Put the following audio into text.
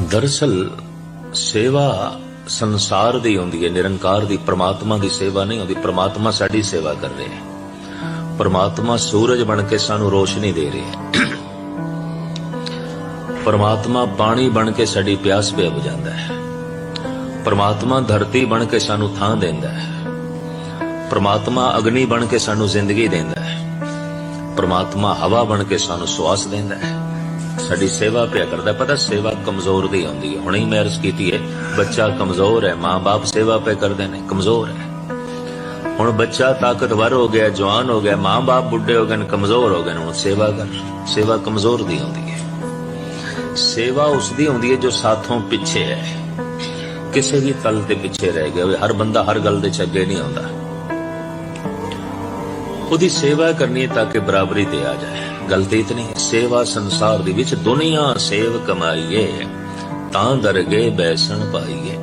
ਦਰਅਸਲ ਸੇਵਾ ਸੰਸਾਰ ਦੀ ਹੁੰਦੀ ਹੈ, ਨਿਰੰਕਾਰ ਦੀ, ਪ੍ਰਮਾਤਮਾ ਦੀ ਸੇਵਾ ਨਹੀਂ ਹੁੰਦੀ, ਪ੍ਰਮਾਤਮਾ ਸਾਡੀ ਸੇਵਾ ਕਰ ਰਿਹਾ ਹੈ। ਪ੍ਰਮਾਤਮਾ ਸੂਰਜ ਬਣ ਕੇ ਸਾਨੂੰ ਰੋਸ਼ਨੀ ਦੇ ਰਿਹਾ ਹੈ। ਪਰਮਾਤਮਾ ਪਾਣੀ ਬਣ ਕੇ ਸਾਡੀ ਪਿਆਸ ਪਿਆ ਬੁਝਾਉਂਦਾ ਹੈ। ਪ੍ਰਮਾਤਮਾ ਧਰਤੀ ਬਣ ਕੇ ਸਾਨੂੰ ਥਾਂ ਦਿੰਦਾ ਹੈ। ਪ੍ਰਮਾਤਮਾ ਅਗਨੀ ਬਣ ਕੇ ਸਾਨੂੰ ਜ਼ਿੰਦਗੀ ਦਿੰਦਾ ਹੈ। ਪ੍ਰਮਾਤਮਾ ਹਵਾ ਬਣ ਕੇ ਸਾਨੂੰ ਸਵਾਸ ਦਿੰਦਾ ਹੈ। ਸਾਡੀ ਸੇਵਾ ਪਿਆ ਕਰਦਾ। ਪਤਾ ਸੇਵਾ ਕਮਜ਼ੋਰ ਦੀ ਆਉਂਦੀ ਹੈ। ਹੁਣੇ ਹੀ ਮੈਂ ਅਰਜ਼ ਕੀਤੀ ਹੈ, ਬੱਚਾ ਕਮਜ਼ੋਰ ਹੈ, ਮਾਂ-ਬਾਪ ਸੇਵਾ ਪਿਆ ਕਰਦੇ ਨੇ, ਕਮਜ਼ੋਰ ਹੈ। ਹੁਣ ਬੱਚਾ ਤਾਕਤਵਰ ਹੋ ਗਿਆ, ਜਵਾਨ ਹੋ ਗਿਆ, ਮਾਂ-ਬਾਪ ਬੁੱਢੇ ਹੋ ਗਏ ਨੇ, ਕਮਜ਼ੋਰ ਹੋ ਗਏ ਨੇ, ਹੁਣ ਸੇਵਾ ਕਰ। ਸੇਵਾ ਕਮਜ਼ੋਰ ਦੀ ਆਉਂਦੀ ਹੈ। ਸੇਵਾ ਉਸ ਦੀ ਹੁੰਦੀ ਹੈ ਜੋ ਸਾਥੋਂ ਪਿੱਛੇ ਹੈ। ਕਿਸੇ ਵੀ ਤਲ ਤੇ ਪਿੱਛੇ ਰਹਿ ਗਿਆ ਹਰ ਬੰਦਾ ਹਰ ਗੱਲ ਦੇ ਚ ਅੱਗੇ ਨਹੀਂ ਆਉਂਦਾ। ਉਹਦੀ ਸੇਵਾ ਕਰਨੀ ਹੈ ਤਾਂ ਕਿ ਬਰਾਬਰੀ ਤੇ ਆ ਜਾਏ। ਗੱਲ ਤੇ ਇਤਨੀ ਸੇਵਾ ਸੰਸਾਰ ਦੇ ਵਿੱਚ ਦੁਨੀਆ ਸੇਵ ਕਮਾਈਏ, ਤਾਂ ਦਰਗੇ ਬੈਸਣ ਪਾਈਏ।